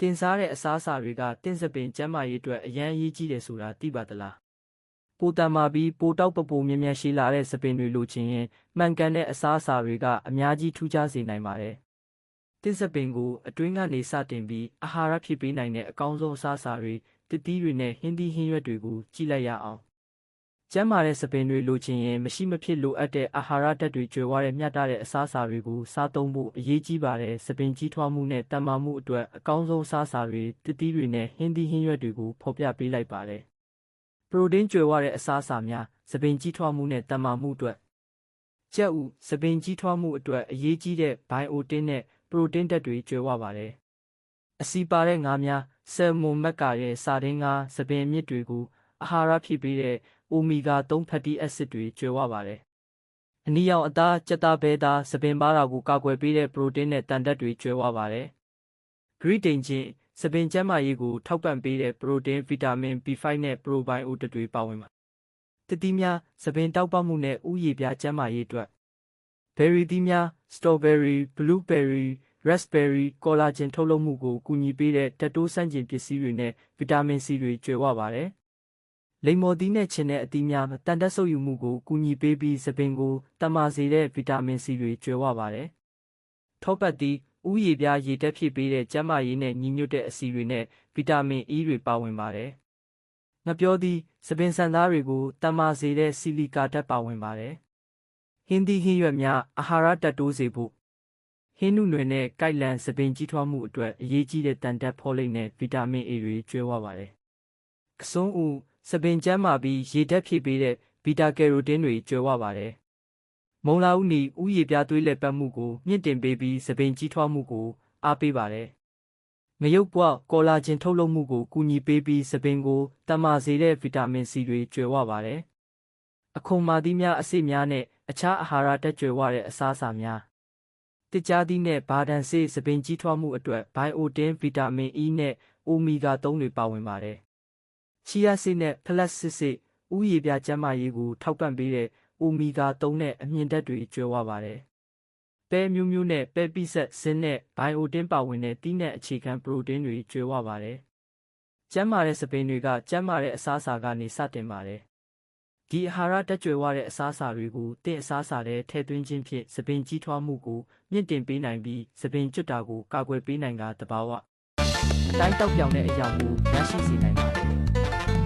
တင်စားတဲ့အစားအစာတွေကတင့်စပင်ကျန်းမာရေးအတွက်အရန်အရေးကြီးတယ်ဆိုတာသိပါသလားပိုတန်မာပြီးပိုတောက်ပပိုမြင်မြန်ရှိလာတဲ့စပင်တွေလိုချင်ရင်မှန်ကန်တဲ့အစားအစာတွေကအများကြီးထူးခြားစေနိုင်ပါတယ်တင့်စပင်ကိုအတွင်းကနေစတင်ပြီးအာဟာရဖြစ်ပေးနိုင်တဲ့အကောင်းဆုံးအစားအစာတွေတတိတွေနဲ့ဟင်းသီးဟင်းရွက်တွေကိုကြည့်လိုက်ရအောင် ကျန်းမာတဲ့စပင်တွေလိုချင်ရင်မရှိမဖြစ်လိုအပ်တဲ့အာဟာရဓာတ်တွေကျွယ်ဝတဲ့မျှတတဲ့အစားအစာတွေကိုစားသုံးဖို့အရေးကြီးပါတယ်စပင်ကြီးထွားမှုနဲ့တန်မာမှုအတွက်အကောင်းဆုံးအစားအစာတွေတတိတွေနဲ့ဟင်းသီးဟင်းရွက်တွေကိုဖော်ပြပေးလိုက်ပါတယ်ပရိုတင်းကျွယ်ဝတဲ့အစားအစာများစပင်ကြီးထွားမှုနဲ့တန်မာမှုအတွက်ကြက်ဥစပင်ကြီးထွားမှုအတွက်အရေးကြီးတဲ့ဘိုင်အိုတင်းနဲ့ပရိုတင်းဓာတ်တွေကျွယ်ဝပါတယ်အစီပါတဲ့ငါးများဆယ်မွန်မက်ကရဲ့စာတင်းငါးစပင်အမြစ်တွေကိုအာဟာရဖြစ်ပေးတဲ့ အိုမီဂါ3 fatty acid တွေကျွယ်ဝပါတယ်။အနီရောင်အသားကြက်သားဘဲသားစပင်ပါးတာကိုကာကွယ်ပေးတဲ့ပရိုတင်းနဲ့တန်ဓာတ်တွေကျွယ်ဝပါတယ်။ Greatine ချင်းစပင်ကျန်းမာရေးကိုထောက်ပံ့ပေးတဲ့ပရိုတင်းဗီတာမင် B5 နဲ့ probiotic တွေပါဝင်ပါတယ်။တတိများစပင်တောက်ပမှုနဲ့ဥယျာဉ်ပြားကျန်းမာရေးအတွက် berry သီးများ strawberry, blueberry, raspberry, collagen ထုတ်လုပ်မှုကိုကူညီပေးတဲ့တက်တိုးဆန့်ကျင်ပစ္စည်းတွေနဲ့ဗီတာမင် C တွေကျွယ်ဝပါတယ်။ လိမ္မော်သီးနဲ့ချင်းတဲ့အသီးများတန်တက်ဆုပ်ယူမှုကိုကူညီပေးပြီးစပင်ကိုတမာစေတဲ့ဗီတာမင် C တွေကျွယ်ဝပါတယ်။ထောပတ်သီးဥယျာဉ်ပြားရေတက်ဖြစ်ပေးတဲ့ကျန်းမာရေးနဲ့ညီညွတ်တဲ့အဆီတွေနဲ့ဗီတာမင် E တွေပါဝင်ပါတယ်။ငပြောသီးစပင်ဆန်သားတွေကိုတမာစေတဲ့ဆီလီကာဓာတ်ပါဝင်ပါတယ်။ဟင်းသီးဟင်းရွက်များအာဟာရတက်တိုးစေဖို့ဟင်းနုနွယ်နဲ့ကိုက်လန်စပင်ကြီးထွားမှုအတွက်အရေးကြီးတဲ့တန်တက်ဖောလိတ်နဲ့ဗီတာမင် A တွေကျွဲဝပါတယ်။ကစွန်းဦး စပင်ကျန်းမာပြီးရေဓာတ်ဖြည့်ပေးတဲ့ဗီတာကယ်ရိုတင်းတွေကျွဲဝပါတယ်။မုံလာဥနီဥယျာဉ်ပြားသွေးလက်ပတ်မှုကိုမြင့်တင်ပေးပြီးစပင်ကြီးထွားမှုကိုအားပေးပါတယ်။ငရုတ်ပွားကောလာဂျင်ထုတ်လုပ်မှုကိုကူညီပေးပြီးစပင်ကိုတမာစေတဲ့ဗီတာမင် C တွေကျွဲဝပါတယ်။အခုံမာသီးများအဆိပ်များနဲ့အခြားအာဟာရတက်ကျွယ်ဝတဲ့အစားအစာများတစ်ကြားသီးနဲ့ဘာဒန်ဆေးစပင်ကြီးထွားမှုအတွက်ဘိုင်အိုတင်းဗီတာမင် E နဲ့အိုမီဂါ3တွေပါဝင်ပါတယ်။ ချီယာဆေးနဲ့ဖလက်စစ်ဆေးဥယျာဉ်ပြကျန်းမာရေးကိုထောက်ပံ့ပေးတဲ့အိုမီဂါ3နဲ့အမြင့်ဓာတ်တွေကျွဲဝပါတယ်။ပဲမျိုးမျိုးနဲ့ပဲပိဆက်ဇင်းနဲ့ဘိုင်အိုတင်းပါဝင်တဲ့တီးနဲ့အခြေခံပရိုတင်းတွေကျွဲဝပါတယ်။ကျန်းမာတဲ့စပင်တွေကကျန်းမာတဲ့အစားအစာကနေစတင်ပါတယ်။ဒီအာဟာရတက်ကြွယ်ဝတဲ့အစားအစာတွေကိုတင့်အစားအစာထဲထည့်သွင်းခြင်းဖြင့်စပင်ကြီးထွားမှုကိုမြင့်တင်ပေးနိုင်ပြီးစပင်ကျွတ်တာကိုကာကွယ်ပေးနိုင်ကတဘာဝ တိုင်းတောက်ပြောင်တဲ့အရာကိုရရှိစေနိုင်ပါတယ်